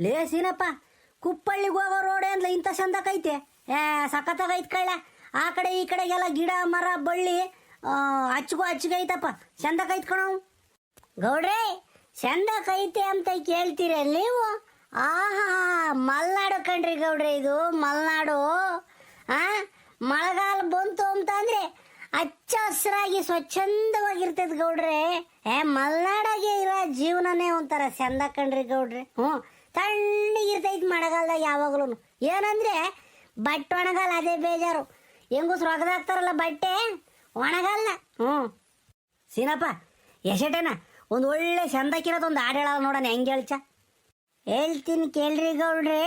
ಲೇಸಿನಪ್ಪ ಕುಪ್ಪಳ್ಳಿಗೆ ಹೋಗೋ ರೋಡ್ ಅಂದ್ಲ ಇಂಥ ಚಂದಕೈತೆ ಏ ಸಖತ್ತಾಗೈತ್ ಕಳ್ಳ ಆ ಕಡೆ ಈ ಕಡೆಗೆಲ್ಲ ಗಿಡ, ಮರ, ಬಳ್ಳಿ ಹಚ್ಗೋ ಹಚ್ಗೈತಪ್ಪ ಚಂದಕೈತ್ ಕಣವು ಗೌಡ್ರೆ ಚಂದಕೈತೆ ಅಂತ ಕೇಳ್ತೀರ ನೀವು? ಆಹಾ, ಮಲ್ನಾಡು ಕಣ್ರಿ ಗೌಡ್ರೆ ಇದು, ಮಲ್ನಾಡು. ಆ, ಮಳೆಗಾಲ ಬಂತು ಅಂತಂದ್ರೆ ಹಚ್ಚ ಹಸಿರಾಗಿ ಸ್ವಚ್ಛಂದವಾಗಿರ್ತೈತೆ ಗೌಡ್ರೆ. ಏ, ಮಲ್ನಾಡಾಗೆ ಇರೋ ಜೀವನನೇ ಒಂಥರ ಚಂದ ಕಣ್ರಿ ಗೌಡ್ರೆ. ಹ್ಞೂ. ತಣ್ಣಗಿರ್ತೈತೆ ಮಳೆಗಾಲದಾಗ ಯಾವಾಗಲೂ ಏನಂದ್ರೆ, ಬಟ್ಟೆ ಒಣಗಾಲ ಅದೇ ಬೇಜಾರು. ಹೆಂಗೂ ಒಗದಾಕ್ತಾರಲ್ಲ ಬಟ್ಟೆ? ಒಣಗಲ್ಲ. ಹ್ಞೂ ಸೀನಪ್ಪ ಎಷ್ಟೇನ ಒಂದು ಒಳ್ಳೆ ಚಂದಕ್ಕಿರೋದು ಒಂದು ಹಾಡು ಹೇಳೋದು ನೋಡೋಣ, ಹೆಂಗೆ ಹೇಳ್ಚ? ಹೇಳ್ತೀನಿ ಕೇಳ್ರಿ ಗೌಡ್ರೇ.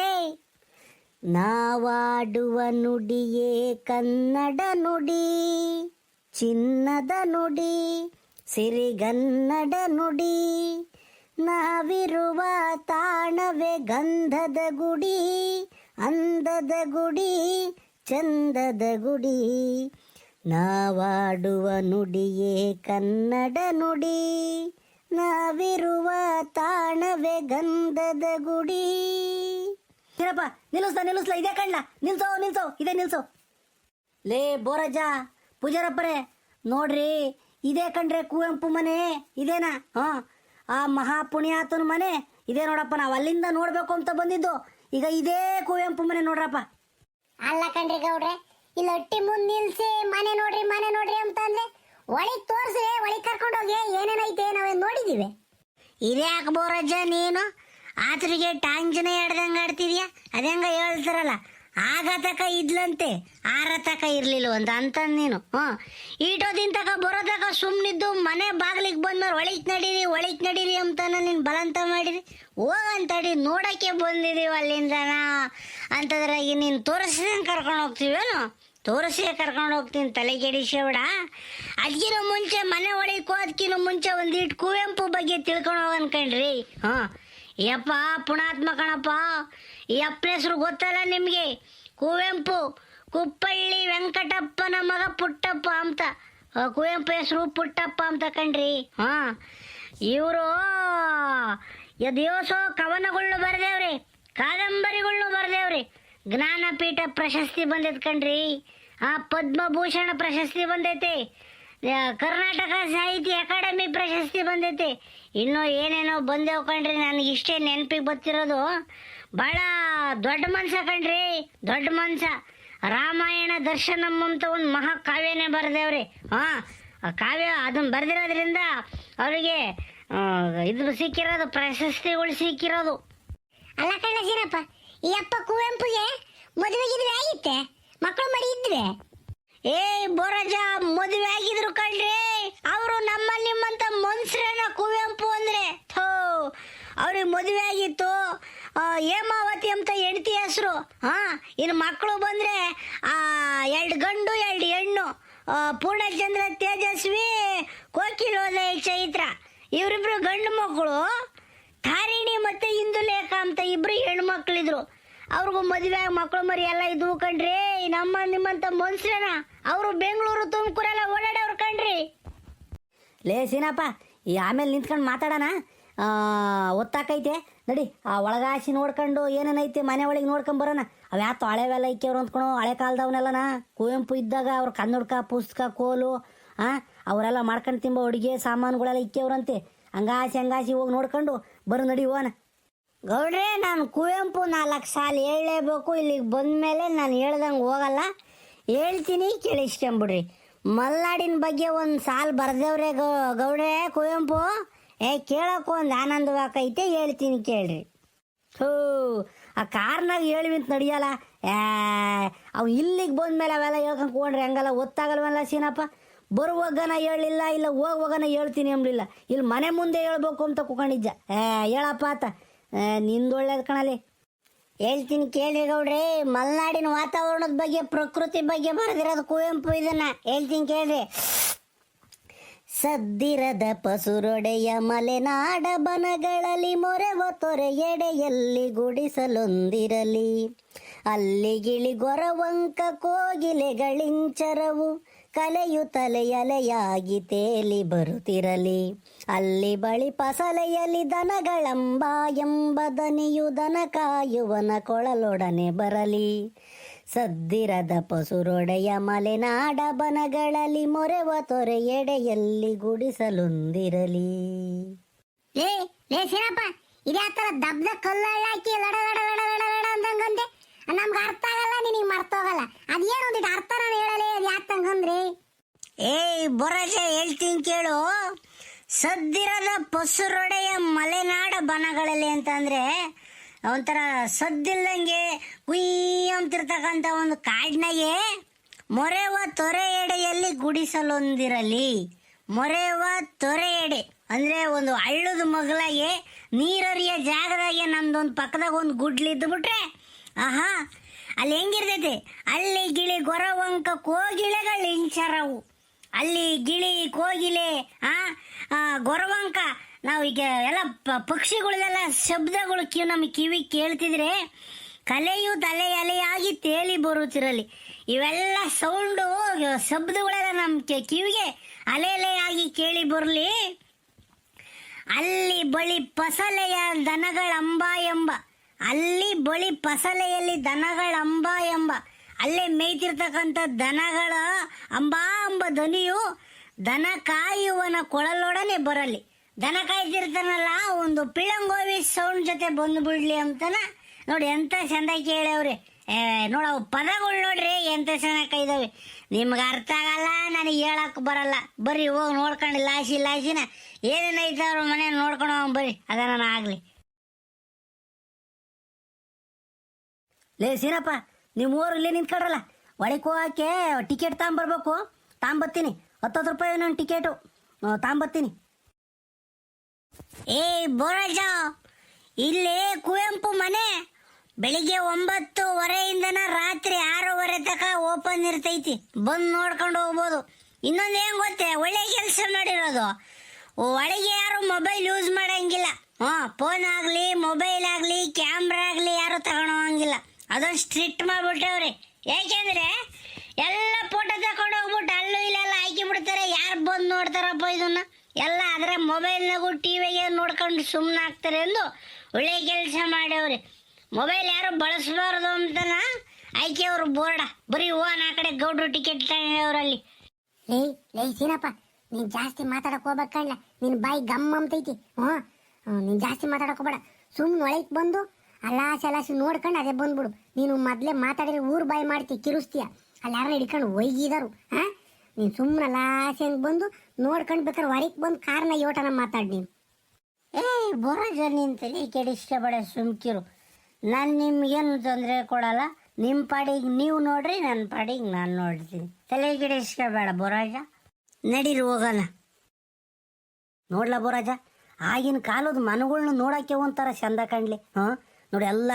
ನಾವಾಡುವ ನುಡಿಯೇ ಕನ್ನಡ ನುಡಿ, ಚಿನ್ನದ ನುಡಿ, ಸಿರಿಗನ್ನಡ ನುಡಿ ನಾವಿರುವ ತಾಣವೇ ಗಂಧದ ಗುಡಿ, ಅಂದದ ಗುಡಿ, ಚಂದದ ಗುಡಿ. ನಾವಾಡುವ ನುಡಿಯೇ ಕನ್ನಡ ನುಡಿ, ನಾವಿರುವ ತಾಣವೇ ಗಂಧದ ಗುಡಿ. ಏನಪ್ಪ ನಿಲ್ಲಿಸ್ಲ ನಿಲ್ಲಿಸ್ಲ, ಇದೇ ಕಣ್ಣ. ನಿಲ್ಸೋ ನಿಲ್ಸೋ, ಇದೇ ನಿಲ್ಸೋ. ಲೇ, ಬೋರಜ್ಜ, ಪೂಜಾರಪ್ಪರೇ, ನೋಡ್ರಿ, ಇದೇ ಕಂಡ್ರೆ ಕುವೆಂಪು ಮನೆ, ಇದೇನಾ? ಹಾ ಆ ಮಹಾಪುಣ್ಯಾತನ ಮನೆ ಇದೇ ನೋಡಪ್ಪ ನಾವು ಅಲ್ಲಿಂದ ನೋಡ್ಬೇಕು ಅಂತ ಬಂದಿದ್ದು. ಈಗ ಇದೇ ಕುವೆಂಪು ಮನೆ ನೋಡ್ರಪ್ಪ. ಅಲ್ಲ ಕಣ್ರಿ ಗೌಡ್ರೆ ಇಲ್ಲಿ ಒಟ್ಟಿ ಮುಂದೆ ನಿಲ್ಸಿ ಮನೆ ನೋಡ್ರಿ ಮನೆ ನೋಡ್ರಿ ಅಂತ ಅಂದ್ರೆ ಒಳಿ ತೋರಿಸಿ ಒಳಿ ಕರ್ಕೊಂಡು ಹೋಗಿ ಏನೇನೈತೆ ನಾವೇನು ನೋಡಿದೀವಿ. ಇದ್ಯಾಕೆ ಬೋರಜ್ಜ ನೀನು? ಆತರಿಗೆ ಟಾಂಜನೆ ಹಿಡ್ದಂಗ ಆಡ್ತಿದ್ಯಾ? ಅದಂಗ ಹೇಳ್ತಾರಲ್ಲ ಆಗ ತಕ ಇದ್ಲಂತೆ ಆರ ತಕ ಇರ್ಲಿಲ್ಲ ಅಂತ ಅಂತ ನೀನು. ಹ್ಞೂ. ಈಟೋದಿನ ತಕ ಬರೋದಕ ಸುಮ್ಮನಿದ್ದು ಮನೆ ಬಾಗ್ಲಿಗೆ ಬಂದ್ಮೇಲೆ ಒಳಿಕ್ ನಡೀರಿ ಒಳಿಕ್ ನಡೀರಿ ಅಂತಾನ ನೀನು ಬಲಂತ ಮಾಡಿರಿ. ಹೋಗಂತಡಿ, ನೋಡಕ್ಕೆ ಬಂದಿದೀವಿ ಅಲ್ಲಿಂದ ಅಂತದ್ರಾಗಿ ನೀನು ತೋರಿಸ್ದಂಗೆ ಕರ್ಕೊಂಡು ಹೋಗ್ತೀವೇನು? ತೋರಿಸಿ ಕರ್ಕೊಂಡು ಹೋಗ್ತೀನಿ, ತಲೆ ಕೆಡಿಸಬೇಡ ಅದಕ್ಕಿಂತ ಮುಂಚೆ ಮನೆ ಒಳಗೆ ಹೋದ್ಕಿನ ಮುಂಚೆ ಒಂದಿಟ್ಟು ಕುವೆಂಪು ಬಗ್ಗೆ ತಿಳ್ಕೊಂಡು ಹೋಗ್ ಅನ್ಕಂಡ್ರಿ ಹಾಂ ಯಪ್ಪ, ಪುಣಾತ್ಮ ಕಣಪ್ಪ ಈ ಅಪ್ಪೆಸರು ಗೊತ್ತಲ್ಲ ನಿಮಗೆ? ಕುವೆಂಪು, ಕುಪ್ಪಳ್ಳಿ ವೆಂಕಟಪ್ಪನ ಮಗ ಪುಟ್ಟಪ್ಪ ಅಂತ. ಕುವೆಂಪು ಹೆಸರು ಪುಟ್ಟಪ್ಪ ಅಂತ ಕಣ್ರಿ. ಹಾ, ಇವರು ದಿವಸ ಕವನಗಳ್ನು ಬರೆದೇವ್ರಿ ಕಾದಂಬರಿಗಳ್ನು ಬರೆದೇವ್ರಿ. ಜ್ಞಾನಪೀಠ ಪ್ರಶಸ್ತಿ ಬಂದೈತೆ ಕಣ್ರಿ. ಆ ಪದ್ಮಭೂಷಣ ಪ್ರಶಸ್ತಿ ಬಂದೈತೆ. ಕರ್ನಾಟಕ ಸಾಹಿತ್ಯ ಅಕಾಡೆಮಿ ಪ್ರಶಸ್ತಿ ಬಂದೈತೆ. ಇನ್ನೂ ಏನೇನೋ ಬಂದೇವು ಕಣ್ರಿ ನನಗೆ ಇಷ್ಟೇ ನೆನಪಿಗೆ ಬರ್ತಿರೋದು. ಭಾಳ ದೊಡ್ಡ ಮನುಷ್ಯ ಕಣ್ರಿ ದೊಡ್ಡ ಮನುಷ್ಯ ರಾಮಾಯಣ ದರ್ಶನಂ ಅಂತ ಒಂದು ಮಹಾ ಕಾವ್ಯನೇ ಬರೆದೇವ್ರಿ. ಹಾಂ ಆ ಕಾವ್ಯ ಅದನ್ನ ಬರೆದಿರೋದ್ರಿಂದ ಅವರಿಗೆ ಇದು ಸಿಕ್ಕಿರೋದು ಪ್ರಶಸ್ತಿಗಳು ಸಿಕ್ಕಿರೋದು. ಅಲ್ಲ ಕಣ್ಣ ಸೀನಪ್ಪ ಈ ಅಪ್ಪ ಕುವೆಂಪುಗೆ ಮದುವೆ ಗಿದುವೆ ಆಗಿತ್ತೆ ಮಕ್ಕಳು ಮರಿ ಇದ್ರೆ ಏ ಬೋರಜ ಮದುವೆ ಆಗಿದ್ರು ಕಣ್ರಿ. ಅವರು ನಮ್ಮ ನಿಮ್ಮಂತ ಮನ್ಸ್ರೇನ ಕುವೆಂಪು ಅಂದ್ರೆ ಥೋ. ಅವ್ರಿಗೆ ಮದುವೆ ಆಗಿತ್ತು. ಹೇಮಾವತಿ ಅಂತ ಹೆಂಡತಿ ಹೆಸರು. ಹಾ, ಇನ್ನು ಮಕ್ಕಳು ಬಂದ್ರೆ ಎರಡು ಗಂಡು, ಎರಡು ಹೆಣ್ಣು. ಪೂರ್ಣಚಂದ್ರ, ತೇಜಸ್ವಿ ಕೋಕಿಲೋದಯ ಚೈತ್ರ. ಇವರಿಬ್ರು ಗಂಡು ಮಕ್ಕಳು. ತಾರಿಣಿ ಮತ್ತೆ ಇಂದುಲೇಖ ಅಂತ ಇಬ್ರು ಹೆಣ್ಣು ಮಕ್ಕಳಿದ್ರು ಅವ್ರಿಗೂ ಮದುವೆ ಮಕ್ಕಳು ಮರಿ ಎಲ್ಲ ಇದ್ವು ಕಣ್ರಿ. ನಮ್ಮ, ನಿಮ್ಮಂತ ಮನ್ಸ್ರೇನ ಅವರು ಬೆಂಗಳೂರು ತುಮಕೂರೆಲ್ಲ ಓಡಾಡೋರು ಕಣ್ರಿ. ಲೇ ಸೀನಪ್ಪ, ಈ ಆಮೇಲೆ ನಿಂತ್ಕೊಂಡು ಮಾತಾಡೋಣ. ಒತ್ತಾಕೈತೆ. ನಡಿ, ಆ ಒಳಗಾಸಿ ನೋಡ್ಕೊಂಡು ಏನೇನೈತೆ ಮನೆ ಒಳಗೆ ನೋಡ್ಕೊಂಡ್ ಬರೋಣ. ಅವ್ಯಾತು ಹಳೆವೆಲ್ಲ ಇಕ್ಕವ್ರು ಅಂದ್ಕೊಳೋ ಹಳೆ ಕಾಲದವನ್ನೆಲ್ಲನ ಕುವೆಂಪು ಇದ್ದಾಗ ಅವ್ರ ಕನ್ನಡಕ, ಪುಸ್ತಕ, ಕೋಲು, ಆ, ಅವರೆಲ್ಲ ಮಾಡ್ಕೊಂಡು ತಿಂಬ ಅಡುಗೆ ಸಾಮಾನುಗಳೆಲ್ಲ ಇಕ್ಕವ್ರಂತೆ ಹಂಗಾಸಿ ಹಂಗಾಸಿ ಹೋಗಿ ನೋಡ್ಕೊಂಡು ಬರೋ ನಡಿ ಓನ ಗೌಡ್ರೆ, ನಾನು ಕುವೆಂಪು ನಾಲ್ಕು ಸಾಲ ಹೇಳಲೇಬೇಕು. ಇಲ್ಲಿಗೆ ಬಂದ ಮೇಲೆ ನಾನು ಹೇಳ್ದಂಗೆ ಹೋಗಲ್ಲ. ಹೇಳ್ತೀನಿ ಕೇಳಿಸ್ಕೊಂಬಿಡ್ರಿ ಮಲ್ನಾಡಿನ ಬಗ್ಗೆ ಒಂದು ಸಾಲು ಬರ್ದೇವ್ರೆ ಗೌಡ್ರೆ, ಕುವೆಂಪು. ಏ ಕೇಳೋಕೆ ಒಂದು ಆನಂದವಾಕೈತೆ ಹೇಳ್ತೀನಿ ಕೇಳ್ರಿ. ಹೂ ಆ ಕಾರ್ನಾಗ ಅಂತ ನಡೆಯಲ್ಲ ಏ ಅವು ಇಲ್ಲಿಗೆ ಬಂದ್ಮೇಲೆ ಅವೆಲ್ಲ ಹೇಳ್ಕೊಂಡು ಕೂಡ್ರಿ ಹಂಗಲ್ಲ ಒತ್ತಾಗಲ್ವಲ್ಲ ಸೀನಪ್ಪ. ಬರುವಾಗನ ಹೇಳಿಲ್ಲ ಇಲ್ಲ ಹೋಗುವಾಗನ ಹೇಳ್ತೀನಿ ಅಂಬಲಿಲ್ಲ. ಇಲ್ಲಿ ಮನೆ ಮುಂದೆ ಹೇಳ್ಬೇಕು ಅಂತ ಕುಕೊಂಡಿದ್ದ. ಏ ಹೇಳಪ್ಪ ಆತ. ಏ, ನಿಂದು ಒಳ್ಳೇದು ಕಣಲಿ ಹೇಳ್ತೀನಿ ಕೇಳಿ ಗೌಡ್ರಿ ಮಲೆನಾಡಿನ ವಾತಾವರಣದ ಬಗ್ಗೆ ಪ್ರಕೃತಿ ಬಗ್ಗೆ ಬರೆದಿರೋದು ಕುವೆಂಪು ಇದನ್ನ. ಹೇಳ್ತೀನಿ ಕೇಳ್ರಿ. ಸದ್ದಿರದ ಪಸುರೊಡೆಯ ಮಲೆನಾಡ ಬನಗಳಲ್ಲಿ ಮೊರೆವ ತೊರೆ ಎಡೆಯಲ್ಲಿ ಗುಡಿಸಲೊಂದಿರಲಿ. ಅಲ್ಲಿ ಗಿಳಿ ಗೊರವಂಕ ಕೋಗಿಲೆಗಳಿಂಚರವು ಕಲೆಯು ತಲೆಯಲೆಯಾಗಿ ತೇಲಿ ಬರುತ್ತಿರಲಿ. ಅಲ್ಲಿ ಬಳಿ ಪಸಲೆಯಲ್ಲಿ ದನಗಳಂಬ ಎಂಬ ದನಿಯು ದನ ಕಾಯುವನ ಕೊಳಲೊಡನೆ ಬರಲಿ. ಸದ್ದಿರದ ಪಸುರೊಡೆಯ ಮಲೆನಾಡ ಬನಗಳಲ್ಲಿ ಮೊರೆವ ತೊರೆ ಎಡೆಯಲ್ಲಿ ಗುಡಿಸಲೊಂದಿರಲಿ. ಲೇ ಲೇ ಸೀನಪ್ಪ ಇದೇ ತರ ದಬ್ದ ಕಲ್ಲಳ್ಳ ಹಾಕಿ ಲಡ ಲಡ ಲಡ ಲಡ ಲಡ ಅಂದಂಗಂದೆ ನಮ್ಗೆ ಅರ್ಥ ಆಗಲ್ಲ ನಿನಗೆ ಮರ್ತೋಗಲ್ಲ ಅದೇನು ಒಂದಿಟ್ಟು ಅರ್ಥ ನಾನು ಹೇಳಲೇ ಅದು ಯಾಕೆ ತಂಗಂದ್ರಿ ಏಯ್ ಬೊರಜ ಹೇಳ್ತೀನಿ ಕೇಳು. ಸದ್ದಿರದ ಪಸುರೊಡೆಯ ಮಲೆನಾಡ ಬನಗಳಲ್ಲಿ ಅಂತಂದ್ರೆ ಒಂಥರ ಸದ್ದಿಲ್ದಂಗೆ ಕುಯ್ ಅಂತಿರ್ತಕ್ಕಂಥ ಒಂದು ಕಾಡಿನಾಗೆ ಮೊರೆವ ತೊರೆ ಎಡೆಯಲ್ಲಿ ಗುಡಿಸಲೊಂದಿರಲಿ ಮೊರೆವ ತೊರೆ ಎಡೆ ಅಂದರೆ ಒಂದು ಹಳ್ಳದ ಮಗಲಾಗೆ ನೀರರಿಯ ಜಾಗದಾಗೆ ನಮ್ದೊಂದು ಪಕ್ಕದಾಗ ಒಂದು ಗುಡ್ಲಿ ಬಿಟ್ರೆ ಆಹಾ ಅಲ್ಲಿ ಹೆಂಗಿರ್ತೈತೆ? ಅಲ್ಲಿ ಗಿಳಿ ಗೊರವಂಕ ಕೋಗಿಳೆಗಳು ಇಂಚರವು ಅಲ್ಲಿ ಗಿಳಿ ಕೋಗಿಲೆ ಆ, ಗೊರವಂಕ ನಾವು ಈಗ ಎಲ್ಲ ಪಕ್ಷಿಗಳದೆಲ್ಲ ಶಬ್ದಗಳು ಕಿವಿ ನಮ್ಮ ಕಿವಿ ಕೇಳ್ತಿದ್ರೆ ಕಲೆಯು ತಲೆ ಎಲೆಯಾಗಿ ತೇಲಿ ಬರುತ್ತಿರಲಿ. ಇವೆಲ್ಲ ಸೌಂಡು ಶಬ್ದಗಳೆಲ್ಲ ನಮ್ಮ ಕಿವಿಗೆ ಅಲೆ ಅಲೆಯಾಗಿ ಕೇಳಿ ಬರಲಿ. ಅಲ್ಲಿ ಬಳಿ ಪಸಲೆಯ ದನಗಳಂಬ ಎಂಬ, ಅಲ್ಲಿ ಬಳಿ ಪಸಲೆಯಲ್ಲಿ ದನಗಳಂಬ ಎಂಬ, ಅಲ್ಲೇ ಮೇಯ್ತಿರ್ತಕ್ಕಂಥ ದನಗಳ ಅಂಬಾ ಅಂಬ ಧ್ವನಿಯು ದನ ಕಾಯುವನ ಕೊಳಲೊಡನೆ ಬರಲಿ. ದನ ಕಾಯ್ತಿರ್ತಾನಲ್ಲ ಒಂದು ಪಿಳಂಗೋವಿ ಸೌಂಡ್ ಜೊತೆ ಬಂದು ಬಿಡ್ಲಿ ಅಂತನ? ನೋಡಿ, ಎಂತ ಚಂದ ಕೇಳವ್ರಿ. ಏ, ನೋಡ ಪದಗಳು ನೋಡ್ರಿ ಎಂತ ಚೆನ್ನಾಗಿ ಇದಾವೆ ನಿಮ್ಗೆ ಅರ್ಥ ಆಗಲ್ಲ, ನನಗೆ ಹೇಳಕ್ ಬರಲ್ಲ. ಬರ್ರಿ, ಹೋಗಿ ನೋಡ್ಕೊಂಡು, ಲಾಸಿ, ಲಾಸಿನ. ಏನೇನೈತೆ ಅವ್ರ ಮನೆ ನೋಡ್ಕೊಂಡು ಹೋಗಿ ಬರ್ರಿ ನಾನು ಆಗ್ಲಿ. ಲೇ, ಸೀನಪ್ಪ ನಿಮ್ಮ ಊರಲ್ಲಿ ನಿಂತ್ಕೊಡ್ರಲ್ಲ ಒಳಗೆ ಹೋಗಕ್ಕೆ ಟಿಕೆಟ್ ತಗೊಂಬರ್ಬೇಕು ತಾಂಬತ್ತೀನಿ. ಹತ್ತತ್ತು ರೂಪಾಯಿ ನನ್ನ ಟಿಕೆಟು ತಗೊಂಬತ್ತೀನಿ ಏ ಬೋರಾಜ ಇಲ್ಲಿ ಕುವೆಂಪು ಮನೆ. ಬೆಳಿಗ್ಗೆ ಒಂಬತ್ತುವರೆಯಿಂದನ ರಾತ್ರಿ ಆರೂವರೆ ತನಕ ಓಪನ್ ಇರ್ತೈತಿ. ಬಂದು ನೋಡ್ಕೊಂಡು ಹೋಗ್ಬೋದು. ಇನ್ನೊಂದು ಏನ್ ಗೊತ್ತೇ? ಒಳ್ಳೆ ಕೆಲಸ ಮಾಡಿರೋದು ಒಳಗೆ ಯಾರು ಮೊಬೈಲ್ ಯೂಸ್ ಮಾಡಂಗಿಲ್ಲ. ಹಾ ಫೋನ್ ಆಗ್ಲಿ ಮೊಬೈಲ್ ಆಗ್ಲಿ ಕ್ಯಾಮ್ರಾ ಆಗ್ಲಿ ಯಾರು ತಗೊಂಡು ಹೋಗಂಗಿಲ್ಲ ಅದೊಂದು ಸ್ಟ್ರಿಕ್ಟ್ ಮಾಡ್ಬಿಟ್ಟವ್ರಿ ಯಾಕೆಂದ್ರೆ ಎಲ್ಲ ಫೋಟೋ ತಗೊಂಡು ಹೋಗ್ಬಿಟ್ಟು ಅಲ್ಲೂ ಇಲ್ಲೆಲ್ಲ ಹಾಕಿ ಬಿಡ್ತಾರೆ. ಯಾರು ಬಂದು ನೋಡ್ತಾರಪ್ಪ ಇದನ್ನ? ಎಲ್ಲ ಅದರ ಮೊಬೈಲ್ನಾಗೂ ಟಿವಿಗೆ ನೋಡ್ಕೊಂಡು ಸುಮ್ಮನೆ ಆಗ್ತಾರೆ ಎಂದು ಒಳ್ಳೆ ಕೆಲಸ ಮಾಡ್ಯವ್ರಿ ಮೊಬೈಲ್ ಯಾರು ಬಳಸಬಾರ್ದು ಅಂತನ ಆಯ್ಕೆ ಅವರು ಬೋರ್ಡ. ಬರೀ ಓನ್ ಆ ಕಡೆ ಗೌಡ್ರು ಟಿಕೆಟ್ ತಗೊಂಡವ್ರಲ್ಲಿ. ಲೇ ಲೇ, ಸೀನಪ್ಪ, ನೀನ್ ಜಾಸ್ತಿ ಮಾತಾಡಕ್ ಹೋಗ್ಬೇಕಲ್ಲ ನಿನ್ ಬಾಯಿ ಗಮ್ ಅಂತೈತಿ ಹ್ಞೂ ನೀನ್ ಜಾಸ್ತಿ ಮಾತಾಡಕ್ ಹೋಗ್ಬೇಡ. ಸುಮ್ಮನೆ ಒಳಗೆ ಬಂದು ಅಲಾಸಿ ಅಲಾಸಿ ನೋಡ್ಕೊಂಡು ಅದೇ ಬಂದ್ಬಿಡು. ನೀನು ಮೊದಲೇ ಮಾತಾಡಿದ್ರೆ ಊರ್ ಬಾಯಿ ಮಾಡ್ತಿ, ಕಿರುಸ್ತೀಯ. ಅಲ್ಲಿ ಯಾರನ್ನ ಹಿಡ್ಕೊಂಡು ಒಯ್ಗಿದಾರು, ಹಾ? ನೀನು ಸುಮ್ಮನೆ ಲಾಸಿ ಹಂಗೆ ಬಂದು ನೋಡ್ಕೊಂಡು ಬೇಕಾದ್ರೆ ಹೊರಗೆ ಬಂದು ಕಾರ್ನ ಯೋಟನ ಮಾತಾಡಿ ನೀನು. ಏ ಬೋರಾಜ ನಿನ್ ತಲೆ ಕೆಡಿಸ್ಕೋಬೇಡ ಸುಮ್ಕಿರು. ನಾನು ನಿಮ್ಗೇನು ತೊಂದರೆ ಕೊಡಲ್ಲ. ನಿಮ್ಮ ಪಾಡಿಗೆ ನೀವು ನೋಡ್ರಿ ನನ್ನ ಪಾಡಿಗೆ ನಾನು ನೋಡ್ತೀನಿ. ತಲೆ ಕೆಡಿಸ್ಕೋಬೇಡ ಬೋರಾಜ. ನಡೀರಿ, ಹೋಗೋಣ. ನೋಡ್ಲಾ ಬೋರಾಜ? ಆಗಿನ ಕಾಲದ ಮನೆಗಳ್ನ ನೋಡಕ್ಕೆ ಒಂಥರ ಚಂದ ಕಾಣಲಿ. ಹಾಂ, ನೋಡಿ ಎಲ್ಲ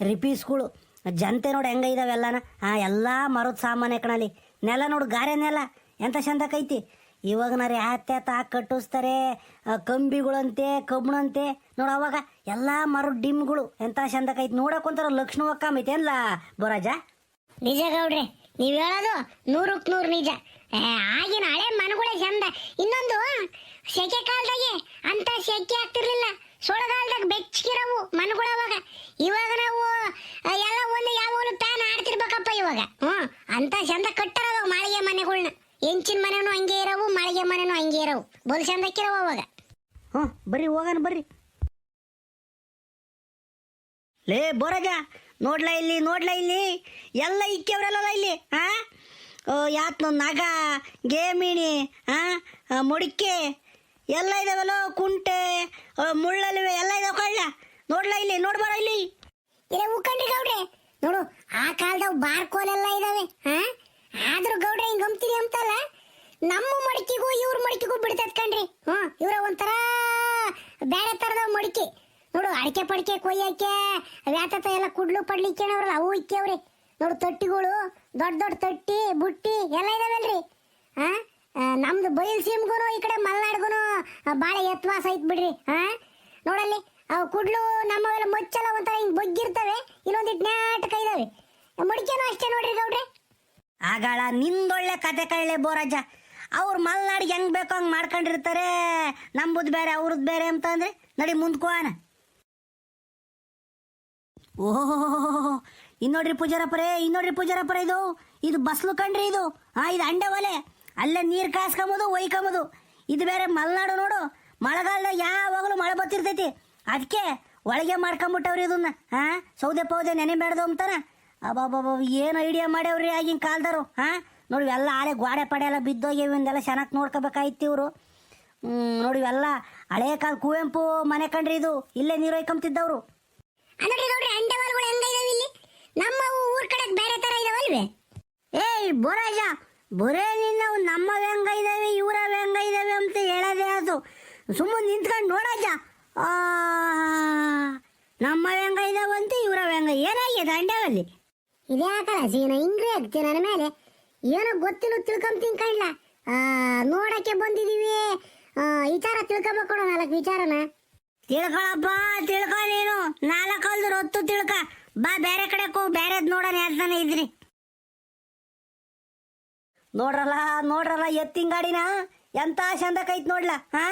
ರಿಪೀಸ್ಗಳು. ಜನತೆ ನೋಡಿ ಹೆಂಗ ಇದಾವೆಲ್ಲನ ಹಾಂ ಎಲ್ಲ ಮರದ ಸಾಮಾನ್ಯ ಕಣಲಿ. ನೆಲ ನೋಡು, ಗಾರೆ ನೆಲ. ಎಂತ ಚಂದಕೈತಿ ಇವಾಗನಾರ ಯಾತ್ಯಾತ ಹಾಕಿ ಕಟ್ಟಿಸ್ತಾರೆ. ಕಂಬಿಗಳಂತೆ ಕಬ್ಬಣಂತೆ ನೋಡು ಅವಾಗ ಎಲ್ಲ ಮರ ಡಿಮ್ಗಳು ಎಂತ ಚಂದಕೈತಿ ನೋಡಕ್ ಒಂಥರ ಐತೆ ಅಲ್ಲ ಬೋರಾಜ? ನಿಜ ಗೌಡ್ರಿ, ನೀವ್ ಹೇಳೋದು ನೂರಕ್ ನೂರು ನಿಜ. ಆಗಿನ ಹಳೆ ಮನೆಗಳೇ ಚಂದ. ಇನ್ನೊಂದು ಸೆಕೆ ಕಾಲದಾಗೆ ಅಂತ ಸೆಕೆ ಆಗ್ತಿರ್ಲಿಲ್ಲ. ಸೊಳಗಾಲದಾಗ ಬೆಚ್ಚಗಿರವು ಅವಾಗ ಇವಾಗ ನಾವು ಎಲ್ಲ ಒಂದು ಯಾವಾಗಲೂ ಫ್ಯಾನ್ ಆಡ್ತಿರ್ಬೇಕಪ್ಪ ಇವಾಗ. ಹ್ಮ್ ಅಂತ ಚಂದ ಕಟ್ಟರವ ಮಾಳಿಗೆ ಮನೆಗಳ್ನ. ಹೆಂಚಿನ ಮನೆನೂ ಹಂಗೆ ಇರವು, ಮಾಳಿಗೆ ಮನೆನೂ ಹಂಗೆ ಇರವು. ಬಲ್ ಚಂದಕ್ಕಿರವ ಅವಾಗ. ಹ್ಞೂ, ಬರ್ರಿ, ಹೋಗೋಣ, ಬರ್ರಿ. ಲೇ ಬೋರಾಜ ನೋಡ್ಲಾ ಇಲ್ಲಿ ನೋಡ್ಲಾ ಇಲ್ಲಿ. ಎಲ್ಲ ಇಕ್ಕವ್ರಲ್ಲ ಇಲ್ಲಿ ಹಾ ಯಾತ್ನ ನಗ, ಗೇಮಿಣಿ ಹಾ ಮುಡಿಕೆ. ಎಲ್ಲ ಇದಾವಲ್ಲ ಕುಂಟೆ ಆ, ಎಲ್ಲ ಇದಾವ ಕಳ್ಳ. ನೋಡ್ಲ ಇಲ್ಲಿ ನೋಡ್ಬಾರ ಇಲ್ಲಿ? ಇಲ್ಲ ಉಕ್ಕಂಡ್ರಿ ಗೌಡ್ರೆ. ನೋಡು ಆ ಕಾಲದಾಗ ಬಾರ್ಕೋಲೆಲ್ಲ ಇದಾವೆ ಹಾ ಆದ್ರೂ ಗೌಡ್ರೆ ಹಿಂಗ್ ಗಮ್ತೀನಿ ಅಂತಲ್ಲ? ನಮ್ಮ ಮಡಿಕೆಗೂ ಇವ್ರ ಮಡಿಕೆಗೂ ಬಿಡ್ತೈತ್ ಕಣ್ರಿ. ಹ್ಮ್ ಇವ್ರ ಒಂಥರ ಬೇರೆ ತರದ ಮಡಿಕೆ. ನೋಡು ಅಡಿಕೆ ಪಡಿಕೆ ಕೊಯ್ಯಕ್ಕೆ ವ್ಯಾತತ ಎಲ್ಲ ಕುಡ್ಲು ಪಡ್ಲಿಕ್ಕೆ ಅವ್ರಲ್ಲ ಅವು ಇಕ್ಕೇವ್ರಿ. ನೋಡು ತಟ್ಟಿಗಳು ದೊಡ್ಡ ದೊಡ್ಡ ತಟ್ಟಿ ಬುಟ್ಟಿ ಎಲ್ಲ ಇದಾವಲ್ರಿ ಹಾ ನಮ್ದು ಬಯಲ್ ಸೀಮ್ಗೂ ಈ ಕಡೆ ಮಲ್ನಾಡ್ಗುನು ಬಾಳೆ ಎತ್ವಾಸ ಐತ್ ಬಿಡ್ರಿ ಹಾ ನೋಡಲ್ಲಿ, ಅವು ಕುಡ್ಲು ನಮ್ಮವೆಲ್ಲ ಮುಚ್ಚಲ್ಲ ಒಂಥರ ಹಿಂಗ್ ಬಗ್ಗಿರ್ತವೆ ಇಲ್ಲೊಂದಿಟ್ಟು ನಾಟಕ ಇದಾವೆ. ಮುಡಿಕೆನೂ ಅಷ್ಟೇ ನೋಡ್ರಿ ಗೌಡ್ರಿ. ಆಗಾಳ, ನಿಂದೊಳ್ಳೆ ಕತೆ ಕಳ್ಳೆ ಬೋರಜ್ಜ ಅವ್ರು ಮಲ್ನಾಡಿಗೆ ಹೆಂಗ್ ಬೇಕೋ ಹಂಗ್ ಮಾಡ್ಕೊಂಡಿರ್ತಾರೆ, ನಂಬುದ್ ಬೇರೆ, ಅವ್ರದ್ ಬೇರೆ ಅಂತ ಅಂದ್ರೆ, ನಡಿ ಮುಂದ್ಕೋಣ ಓಹೋ ಇನ್ನೋಡ್ರಿ ಪೂಜಾರಪ್ಪರೇ, ಇನ್ನೋಡ್ರಿ ಪೂಜಾರಪ್ಪರ ಇದು ಇದು ಬಸ್ಲು ಕಣ್ರಿ ಇದು ಹಾ ಇದು ಅಂಡೆ ಒಲೆ. ಅಲ್ಲೇ ನೀರು ಕಾಸ್ಕೊಂಬೋದು ಒಯ್ಕೊಂಬೋದು. ಇದು ಬೇರೆ ಮಲೆನಾಡು ನೋಡು. ಮಳೆಗಾಲದಾಗ ಯಾವಾಗಲೂ ಮಳೆ ಬರ್ತಿರ್ತೈತಿ. ಅದಕ್ಕೆ ಒಳಗೆ ಮಾಡ್ಕೊಂಬಿಟ್ಟವ್ರಿ ಇದನ್ನ. ಹಾಂ? ಸೌದೆ ಪೌದೆ ನೆನೆಬೇಡ್ದು ಅಂತಾನೆ ಅಬ್ಬಬ್ಬಬ್ಬ ಏನು ಐಡಿಯಾ ಮಾಡ್ಯಾವ್ರಿ ಆಗಿನ ಕಾಲದವ್ರು ಹಾಂ? ನೋಡಿ ಎಲ್ಲ ಆಳೆ ಗ್ವಾಡೆ ಪಡೆ ಎಲ್ಲ ಬಿದ್ದೋಗಿ ಇವನ್ನೆಲ್ಲ ಚೆನ್ನಾಗಿ ನೋಡ್ಕೋಬೇಕಾಯ್ತು ಇವರು. ನೋಡಿ ಇವೆಲ್ಲ ಹಳೆ ಕಾಲ ಕುವೆಂಪು ಮನೆ ಕಂಡ್ರಿ ಇದು. ಇಲ್ಲೇ ನೀರು ಹೊಯ್ಕೊಂತಿದ್ದವ್ರು ನಮ್ಮ ಊರ್ ಕಡೆ ಬೇರೆ ತರ ಇದಾವಲ್ವೇ? ಏಯ್ ಬೋರಾಜ ಬರೇ ನಾವು ನಮ್ಮ ವ್ಯಂಗ ಇದಾವೆ ಇವರ ವ್ಯಂಗ ಇದಾವೆ ಅಂತ ಹೇಳೋದೇ ಅದು. ಸುಮ್ಮನೆ ನಿಂತ್ಕೊಂಡು ನೋಡಜ್ಜ. ಆ, ನಮ್ಮ ವ್ಯಂಗ ಇದಾವಂತೆ ಇವರ ವ್ಯಂಗ ಏನಾಗಿದೆ ಅಂಡವಲ್ಲಿ ಇದ್ಯಾಕಲ್ಲ ಸೀನ ಹಿಂಗ್ರಿ ಆಗ್ತಿ ನನ್ನ ಮೇಲೆ? ಏನೋ ಗೊತ್ತಿಲ್ಲ ತಿಳ್ಕೊಂತೀನಿ ಕಳ್ಳ ನೋಡಕ್ಕೆ ಬಂದಿದೀವಿ ವಿಚಾರ ತಿಳ್ಕೊಬೇಕು ಕೊಡು ನಾಲ್ಕು ವಿಚಾರನ. ತಿಳ್ಕೊಳಪ್ಪ ತಿಳ್ಕೊ ನೀನು. ನಾಲ್ಕಲ್ದು ಹೊತ್ತು ತಿಳ್ಕ. ಬಾ ಬೇರೆ ಕಡೆ ಕೋ ಬೇರೆದ್ ನೋಡೋಣ ಯಾರ್ದಾನ ಇದ್ರಿ. ನೋಡ್ರಲ್ಲ ನೋಡ್ರಲ್ಲ ಎತ್ತಿನ ಗಾಡಿನ? ಎಂತ ಚಂದಕೈತ್ ನೋಡ್ಲ, ಹಾ?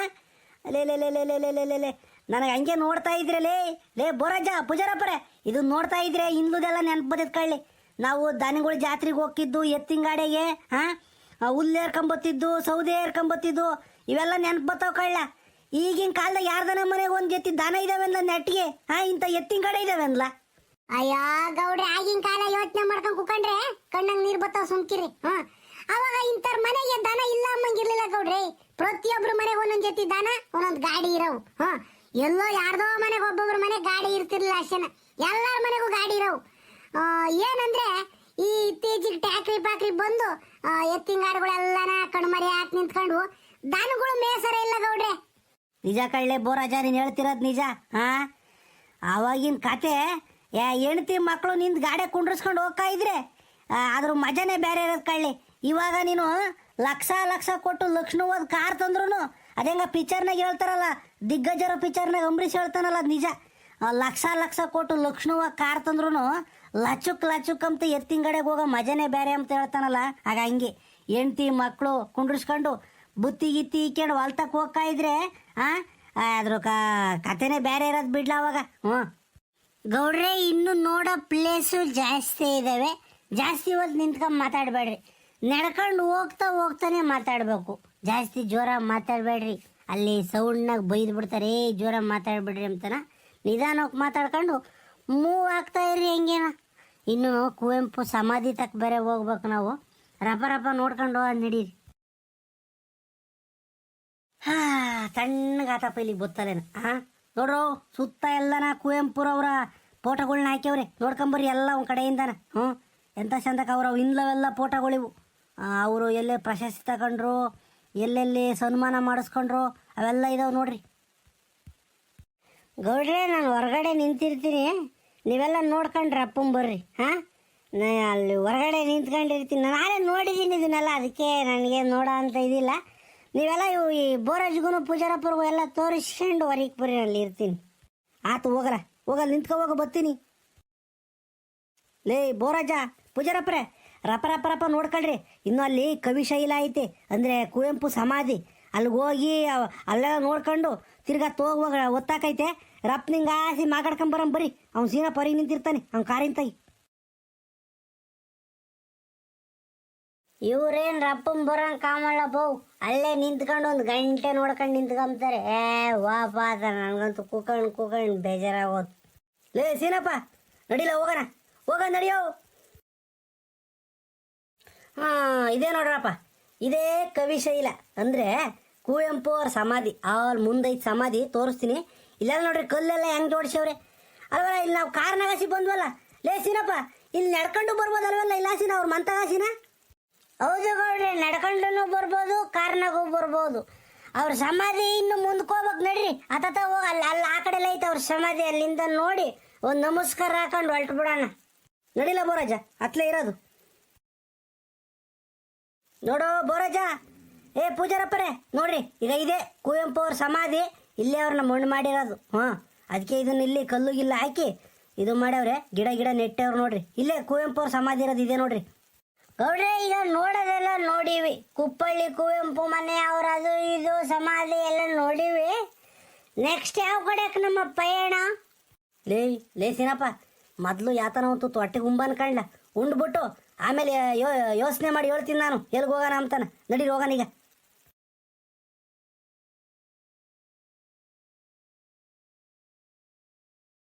ಲೇ ಲೇ ಲೇ ಲೇ ಲೇ ಲೇ ನನಗೆ ಹಂಗೆ ನೋಡ್ತಾ ಇದ್ರೆ ಲೇ ಲೇ, ಬೋರಜ್ಜ, ಪೂಜಾರಪ್ಪರೆ, ಇದು ನೋಡ್ತಾ ಇದ್ರೆ ಹಿಂದುದೆಲ್ಲ ನೆನಪು ಬದಿತ್ಕೊಳ್ಳಿ ನಾವು ದನಗಳು ಜಾತ್ರೆಗೆ ಹೋಗ್ತಿದ್ದು ಎತ್ತಿನ ಗಾಡಿಗೆ, ಹಾ? ಹುಲ್ಲು ಏರ್ಕೊಂಬತ್ತಿದ್ದು ಸೌದೆ ಏರ್ಕೊಂಬತ್ತಿದ್ದು ಇವೆಲ್ಲ ನೆನಪು ಬತ್ತವ ಕಳ್ಳ. ಈಗಿನ ಕಾಲದಾಗ ಯಾರ್ದನ ಮನೆಗೆ ಒಂದು ಜೊತೆ ದನ ಇದಾವೆಲ್ಲ ನೆಟ್ಟಿಗೆ ಹಾ? ಇಂಥ ಎತ್ತಿನ ಗಾಡಿ ಇದಾವೆಲ್ಲ ಅಯ್ಯ ಗೌಡ್ರಿ, ಆಗಿನ ಕಾಲ ಯೋಚನೆ ಮಾಡ್ಕೊಂಡು ಕುಕೊಂಡ್ರೆ ಕಣ್ಣಂಗ್ ನೀರ್ ಬತ್ತಾವ ಸುಮ್ಕಿರಿ ಹ ಅವಾಗ ಇಂಥರ್ ಮನೆಗೆ ದನ ಇಲ್ಲ ಅಮ್ಮಂಗಿರ್ಲಿಲ್ಲ ಗೌಡ್ರಿ. ಪ್ರತಿಯೊಬ್ರು ಮನೆಗೆ ಒಂದೊಂದ್ ಜೊತೆ ದನ ಒಂದೊಂದ್ ಗಾಡಿ ಇರವು. ಹ ಎಲ್ಲೋ ಯಾರ್ದೋ ಮನೆಗೆ ಒಬ್ಬೊಬ್ರ ಮನೆ ಗಾಡಿ ಇರ್ತಿರ್ಲಿಲ್ಲ ಅಷ್ಟೇನ. ಎಲ್ಲಾರ ಮನೆಗೂ ಗಾಡಿ ಇರವು. ಏನಂದ್ರೆ ಈ ಇತ್ತೀಚಿಗೆ ಟ್ಯಾಕ್ರಿ ಪಾಕ್ರಿ ಬಂದು ಆ, ಎತ್ತಿನ ಗಾಡಿಗಳೆಲ್ಲನ ಕಣ್ಮರಿ ಹಾಕಿ ನಿಂತ್ಕೊಂಡು ದನಗಳು ಮೇಸರ ಇಲ್ಲ ಗೌಡ್ರೆ. ನಿಜ ಕಳ್ಳೆ ಬೋರಾಜ ನೀನು ಹೇಳ್ತಿರೋದು ನಿಜ ಹಾ? ಅವಾಗಿನ ಕತೆ ಹೆಣ್ತಿ ಮಕ್ಕಳು ನಿಂದ ಗಾಡಿ ಕುಂಡ್ರಿಸ್ಕೊಂಡು ಹೋಗ್ತಾ ಇದ್ರೆ ಅದ್ರ ಮಜಾನೇ ಬೇರೆ ಇರೋದು ಕಳ್ಳಿ. ಇವಾಗ ನೀನು ಲಕ್ಷ ಲಕ್ಷ ಕೊಟ್ಟು ಲಕ್ಷ್ಣವಾದ ಕಾರ್ ತಂದ್ರು ಅದೇಂಗ ಪಿಕ್ಚರ್ನಾಗ ಹೇಳ್ತಾರಲ್ಲ, ದಿಗ್ಗಜರ ಪಿಕ್ಚರ್ನಾಗ ಅಂಬರೀಷ್ ಹೇಳ್ತಾನಲ್ಲ ನಿಜ. ಲಕ್ಷ ಲಕ್ಷ ಕೊಟ್ಟು ಲಕ್ಷ್ಣವಾದ ಕಾರ್ ತಂದ್ರು ಲಚುಕ್ ಲಚುಕ್ ಅಂತ ಎತ್ತಿನ ಕಡೆಗೆ ಹೋಗೋ ಮಜಾನೇ ಬೇರೆ ಅಂತ ಹೇಳ್ತಾನಲ್ಲ, ಆಗ ಹಂಗೆ. ಹೆಂಡ್ತಿ ಮಕ್ಕಳು ಕುಂಡ್ರಿಸ್ಕೊಂಡು ಬುತ್ತಿ ಗಿತ್ತಿ ಇಕ್ಕೊಂಡು ಹೊಲ್ತಕ್ಕೆ ಹೋಗ್ತಾ ಇದ್ರೆ, ಆ ಅದ್ರ ಕಥೆನೇ ಬೇರೆ ಇರೋದು ಬಿಡ್ಲ ಅವಾಗ. ಹ್ಞೂ. ಗೌಡ್ರೆ, ಇನ್ನು ನೋಡೋ ಪ್ಲೇಸು ಜಾಸ್ತಿ ಇದ್ದಾವೆ ಜಾಸ್ತಿ ಹೊತ್ತು ನಿಂತ್ಕೊಂಡು ಮಾತಾಡಬೇಡ್ರಿ. ನಡ್ಕೊಂಡು ಹೋಗ್ತಾ ಹೋಗ್ತಾನೆ ಮಾತಾಡಬೇಕು. ಜಾಸ್ತಿ ಜ್ವರ ಮಾತಾಡಬೇಡ್ರಿ. ಅಲ್ಲಿ ಸೌಂಡ್ನಾಗ ಬೈದು ಬಿಡ್ತಾರೆ ಏ ಜ್ವರ ಮಾತಾಡ್ಬಿಡ್ರಿ ಅಂತನ ನಿಧಾನಕ್ಕೆ ಮಾತಾಡ್ಕೊಂಡು, ಮೂವ್ ಆಗ್ತಾ ಇರ್ರಿ ಹೆಂಗೇನ? ಇನ್ನು ಕುವೆಂಪು ಸಮಾಧಿ ತಕ್ಕ ಬೇರೆ ಹೋಗ್ಬೇಕು ನಾವು. ರಪ ರಪ ನೋಡ್ಕೊಂಡು ನಡೀರಿ. ಹಾ ತಣ್ಣಗಾತಪ್ಪ ಇಲ್ಲಿ ಗೊತ್ತಲ್ಲೇನ? ಹಾ ನೋಡ್ರು, ಸುತ್ತ ಎಲ್ಲನ ಕುವೆಂಪುರವರ ಫೋಟೋಗಳ್ನ ಹಾಕ್ಯವ್ರೆ. ನೋಡ್ಕೊಂಬರ್ರಿ ಎಲ್ಲ ಒಂದು ಕಡೆಯಿಂದನ. ಹ್ಞೂ ಎಂಥ ಚಂದಕ್ಕೆ ಅವ್ರ ಇಂದ್ಲವೆಲ್ಲ ಫೋಟೋಗಳಿವು. ಅವರು ಎಲ್ಲೇ ಪ್ರಶಸ್ತಿ ತಗೊಂಡ್ರು, ಎಲ್ಲೆಲ್ಲಿ ಸನ್ಮಾನ ಮಾಡಿಸ್ಕೊಂಡ್ರು, ಅವೆಲ್ಲ ಇದಾವೆ ನೋಡ್ರಿ. ಗೌಡ್ರೆ, ನಾನು ಹೊರಗಡೆ ನಿಂತಿರ್ತೀನಿ. ನೀವೆಲ್ಲ ನೋಡ್ಕೊಂಡ್ರೆ ಅಪ್ಪನ ಬರ್ರಿ, ಹಾಂ? ನಾ ಅಲ್ಲಿ ಹೊರಗಡೆ ನಿಂತ್ಕೊಂಡಿರ್ತೀನಿ. ನಾನು ನಾಳೆ ನೋಡಿದ್ದೀನಿ ಇದನ್ನೆಲ್ಲ, ಅದಕ್ಕೆ ನನಗೆ ನೋಡೋ ಅಂತ ಇದಿಲ್ಲ. ನೀವೆಲ್ಲ ಇವು ಈ ಬೋರಾಜ್ಗೂ ಪೂಜಾರಪ್ಪರಿಗೂ ಎಲ್ಲ ತೋರಿಸ್ಕೊಂಡು ಹೊರಗೆ ಬರ್ರಿ ಅಲ್ಲಿ ಇರ್ತೀನಿ. ಆತು, ಹೋಗಲ್ಲ. ಹೋಗಲ್ಲ, ನಿಂತ್ಕೊ, ಹೋಗ, ಬರ್ತೀನಿ. ಲೇ ಬೋರಾಜ ಪೂಜಾರಪ್ಪರೆ. ರಪ ರಪ ರಪ ನೋಡ್ಕೊಳ್ರಿ. ಇನ್ನು ಅಲ್ಲಿ ಕವಿಶೈಲ ಐತೆ ಅಂದರೆ ಕುವೆಂಪು ಸಮಾಧಿ. ಅಲ್ಲಿಗೆ ಹೋಗಿ ಅಲ್ಲೆಲ್ಲ ನೋಡ್ಕೊಂಡು ತಿರ್ಗಾ ತೋಗುವಾಗ ಒತ್ತಾಕೈತೆ. ರಪ್ ನಿಂಗೆ ಆಸಿ ಮಾತಾಡ್ಕೊಂಬರಂ ಬರ್ರಿ ಅವ್ನು ಸೀನಾ ಪರಿ ನಿಂತಿರ್ತಾನೆ ಅವ್ನ ಕಾರಿನ ತಾಯಿ. ಇವ್ರೇನು ರಪ್ಪನ್ ಬರೋಂಗ್ ಕಾಮಲ್ಲ ಬೋ ಅಲ್ಲೇ ನಿಂತ್ಕೊಂಡು ಒಂದು ಗಂಟೆ ನೋಡ್ಕೊಂಡು ನಿಂತ್ಕೊಂಬ್ತಾರೆ. ಏ ವಾಪ ಅದ ನನಗಂತೂ ಕೂಕೊಂಡು ಕೂಕೊಂಡು ಬೇಜಾರಾಗೋದು ಲೇ ಸೀನಪ್ಪ ನಡಿಲ್ಲ ಹೋಗೋಣ. ಹೋಗ ನಡಿಯೋ. ಹಾ, ಇದೇ ನೋಡ್ರಪ್ಪ. ಇದೇ ಕವಿಶೈಲ ಅಂದ್ರೆ ಕುವೆಂಪು ಅವ್ರ ಸಮಾಧಿ. ಅವ್ರ ಮುಂದೈತ್ ಸಮಾಧಿ ತೋರಿಸ್ತೀನಿ. ಇಲ್ಲೆಲ್ಲ ನೋಡ್ರಿ, ಕಲ್ಲೆಲ್ಲ ಹೆಂಗ್ ಜೋಡಿಸವ್ರೆ ಅಲ್ವಲ್ಲ, ಇಲ್ಲಿ ನಾವು ಕಾರ್ನಾಗಾಸಿ ಬಂದ್ವಲ್ಲ? ಲೇ, ಸೀನಪ್ಪ, ಇಲ್ಲಿ ನಡ್ಕೊಂಡು ಬರ್ಬೋದಲ್ವಲ್ಲ ಇಲ್ಲ ಸೀನ ಅವ್ರ ಮಂತಗಾಸಿನ? ಹೌದು ಗೌಡ್ರೆ ನಡ್ಕೊಂಡು ಬರ್ಬೋದು, ಕಾರ್ನಾಗೂ ಬರ್ಬೋದು. ಅವ್ರ ಸಮಾಧಿ ಇನ್ನು ಮುಂದ್ಕೋಬೇಕು ನಡ್ರಿ. ಅತತ ಹೋಗ ಅಲ್ಲಿ ಅಲ್ಲಿ ಆ ಕಡೆ ಐತೆ ಅವ್ರ ಸಮಾಧಿ ಅಲ್ಲಿಂದ ನೋಡಿ. ಒಂದು ನಮಸ್ಕಾರ ಹಾಕೊಂಡು ಹೊರಟು ಬಿಡೋಣ. ನಡಿಲ್ಲ ಬೋರಾಜ, ಅತ್ಲೇ ಇರೋದು. ನೋಡೋ ಬೋರಜ ಏ ಪೂಜಾರಪ್ಪರೇ ನೋಡ್ರಿ, ಈಗ ಇದೆ, ಕುವೆಂಪು ಅವ್ರ ಸಮಾಧಿ, ಇಲ್ಲೇ ಅವ್ರನ್ನ ಮಣ್ಣು ಮಾಡಿರೋದು. ಹಾಂ ಅದಕ್ಕೆ ಇದನ್ನ ಇಲ್ಲಿ ಕಲ್ಲು ಗಿಲ್ಲು ಹಾಕಿ, ಇದು ಮಾಡ್ಯವ್ರೆ, ಗಿಡ ಗಿಡ ನೆಟ್ಟವ್ರು ನೋಡ್ರಿ. ಇಲ್ಲೇ ಕುವೆಂಪು ಅವ್ರ ಸಮಾಧಿ ಇರೋದು ಇದೆ ನೋಡ್ರಿ. ಗೌಡ್ರೆ, ಈಗ ನೋಡೋದೆಲ್ಲ ನೋಡಿವಿ. ಕುಪ್ಪಳ್ಳಿ ಕುವೆಂಪು ಮನೆ, ಅವ್ರ ಇದು ಸಮಾಧಿ ಎಲ್ಲ ನೋಡಿವಿ. ನೆಕ್ಸ್ಟ್ ಯಾವ ಕಡೆಯಕ್ಕೆ ನಮ್ಮ ಪಯಣ ಲೇ ಲೇ, ಸೀನಪ್ಪ, ಮೊದಲು ಯಾತನ ಹೊತ್ತು ತೊಟ್ಟೆ ಗುಂಬನ್ ಕಂಡ್ಲ. ಉಂಡ್ಬಿಟ್ಟು ಆಮೇಲೆ ಯೋಚನೆ ಮಾಡಿ ಹೇಳ್ತೀನಿ ನಾನು. ಎಲ್ಲಿಗೆ ಹೋಗೋಣ ಅಂತಾನೆ. ನಡೀರಿ ಹೋಗೋಣ ಈಗ.